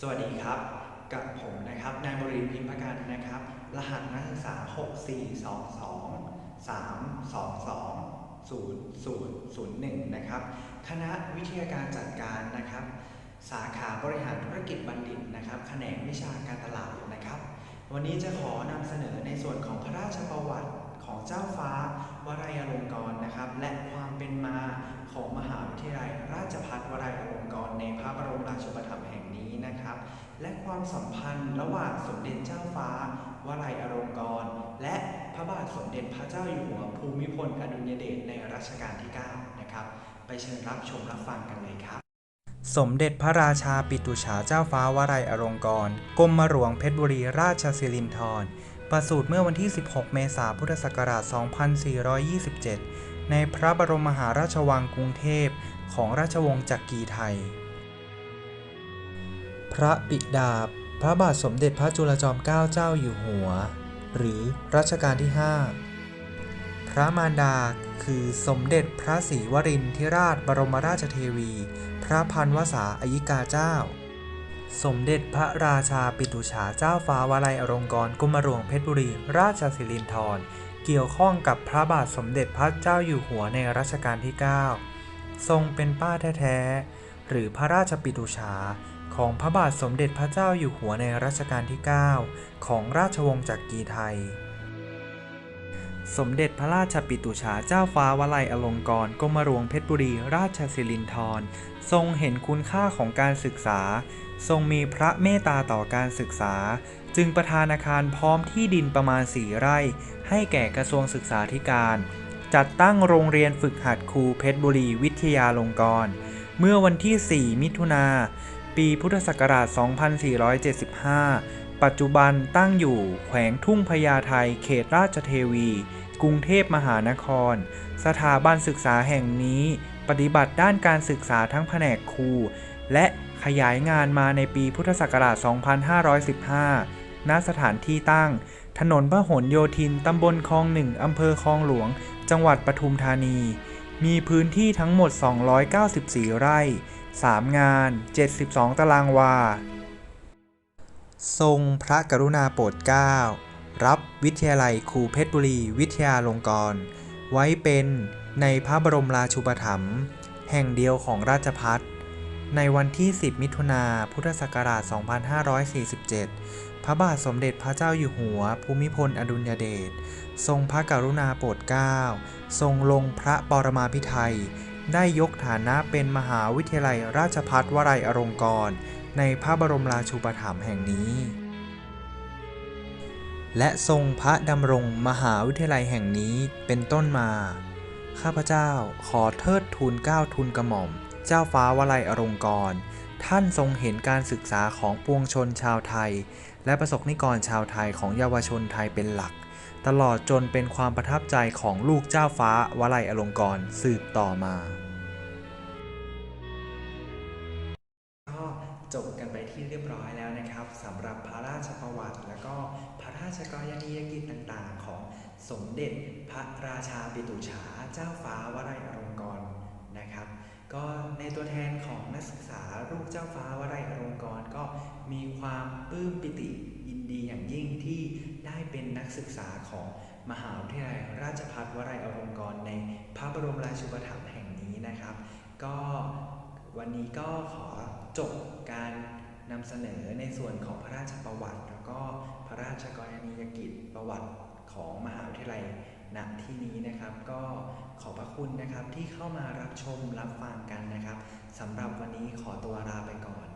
สวัสดีครับ กับผมนะครับนายบรินพิมพ์ปรนะครับ รหัสนักศึกษา 6422 322 0001 นะครับ คณะวิทยาการจัดการนะครับ สาขาบริหารธุรกิจบัณฑิตนะครับ แขนงวิชาการตลาดนะครับ วันนี้จะขอนำเสนอในส่วนของพระราชประวัติของเจ้าฟ้าวลัยลงกรณ์นะครับ และความเป็นมา ความสัมพันธ์ระหว่างสมเด็จเจ้าฟ้าวลัยอลงกรณ์และพระบาทสมเด็จพระเจ้าอยู่หัวภูมิพลอดุลยเดชในรัชกาลที่ 9 นะครับ ไปเชิญรับชมรับฟังกันเลยครับ สมเด็จพระราชาปิตุฉาเจ้าฟ้าวลัยอลงกรณ์กรมหลวงเพชรบุรีราชสิรินธรประสูติเมื่อวันที่ 16 เมษายน พุทธศักราช 2427 ในพระบรมมหาราชวังกรุงเทพของราชวงศ์จักรีไทย พระบิดาพระบาทสมเด็จพระจุลจอมเกล้าเจ้าอยู่หัว หรือรัชกาลที่ 5 พระมารดาคือสมเด็จพระศรีวรินทิราชบรมราชเทวี พระพันวษาอายิกาเจ้า สมเด็จพระราชาปิตุฉาเจ้าฟ้าวลัยอลงกรกรมหลวงเพชรบุรี ราชสิรินธรเกี่ยวข้องกับพระบาทสมเด็จพระเจ้าอยู่หัวในรัชกาลที่ 9 ทรงเป็นป้าแท้ ๆ หรือพระราชปิตุฉา ของพระบาทสมเด็จพระเจ้าอยู่หัวในรัชกาลที่ 9 ของราชวงศ์จักรีไทย สมเด็จพระราชปิตุฉาเจ้าฟ้าวลัยอลงกรณ์กรมหลวงเพชรบุรีราชสิรินธรทรงเห็นคุณค่าของการศึกษา ทรงมีพระเมตตาต่อการศึกษา จึงประทานอาคารพร้อมที่ดินประมาณสี่ไร่ ให้แก่กระทรวงศึกษาธิการ จัดตั้งโรงเรียนฝึกหัดครูเพชรบุรีวิทยาลงกรณ์เมื่อวันที่ 4 มิถุนา ปีพุทธศักราช 2475 ปัจจุบันตั้งอยู่แขวงทุ่งพญาไทเขตราชเทวี กรุงเทพมหานคร สถาบันศึกษาแห่งนี้ปฏิบัติด้านการศึกษาทั้งแผนกครู และขยายงานมาในปีพุทธศักราช 2515 ณ สถานที่ตั้ง ถนนพหลโยธิน ตำบลคลองหนึ่งอำเภอคลองหลวง จังหวัดปทุมธานี มีพื้นที่ทั้งหมด 294 ไร่ 3 งาน 72 ตารางวา ทรงพระกรุณาโปรดเกล้ารับวิทยาลัยครูเพชรบุรีวิทยาลงกรณ์ไว้เป็นในพระบรมราชูปถัมภ์แห่งเดียวของราชพัฒในวันที่ 10 มิถุนาพุทธศักราช 2547 พระบาทสมเด็จพระเจ้าอยู่หัว ภูมิพลอดุลยเดช ทรงพระกรุณาโปรดเกล้า ทรงลงพระปรมาภิไธย ได้ยกฐานะเป็นมหาวิทยาลัยราชภัฏวลัยอลงกรณ์ในพระบรมราชูปถัมภ์แห่งนี้ และทรงพระดำรงมหาวิทยาลัยแห่งนี้เป็นต้นมา ข้าพเจ้าขอเทิดทูนเก้าทูลกระหม่อม เจ้าฟ้าวลัยอลงกรณ์ท่านทรงเห็นการศึกษาของปวงชนชาวไทย และประสบนิกรชาวไทยของเยาวชนไทยเป็นหลัก ตลอดจนเป็นความประทับใจของลูกเจ้าฟ้าวลัยอลงกรสืบต่อมาก็จบกันไปที่เรียบร้อยแล้วนะครับสำหรับพระราชประวัติ และก็พระราชกรณียกิจต่างๆ ของสมเด็จพระราชาปิตุฉาเจ้าฟ้าวลัยอลงกรนะครับก็ในตัวแทนของนักศึกษาลูกเจ้าฟ้าวลัยอลงกรก็มีความปลื้มปิติยินดีอย่างยิ่งที่ เป็นนักศึกษาของมหาวิทยาลัยราชภัฏวลัยอลงกรณ์ในพระบรมราชูปถัมภ์แห่งนี้นะครับ ก็วันนี้ก็ขอจบการนำเสนอในส่วนของพระราชประวัติ แล้วก็พระราชกรณียกิจประวัติของมหาวิทยาลัยณที่นี้นะครับ ก็ขอบพระคุณนะครับที่เข้ามารับชมรับฟังกันนะครับสำหรับวันนี้ขอตัวลาไปก่อน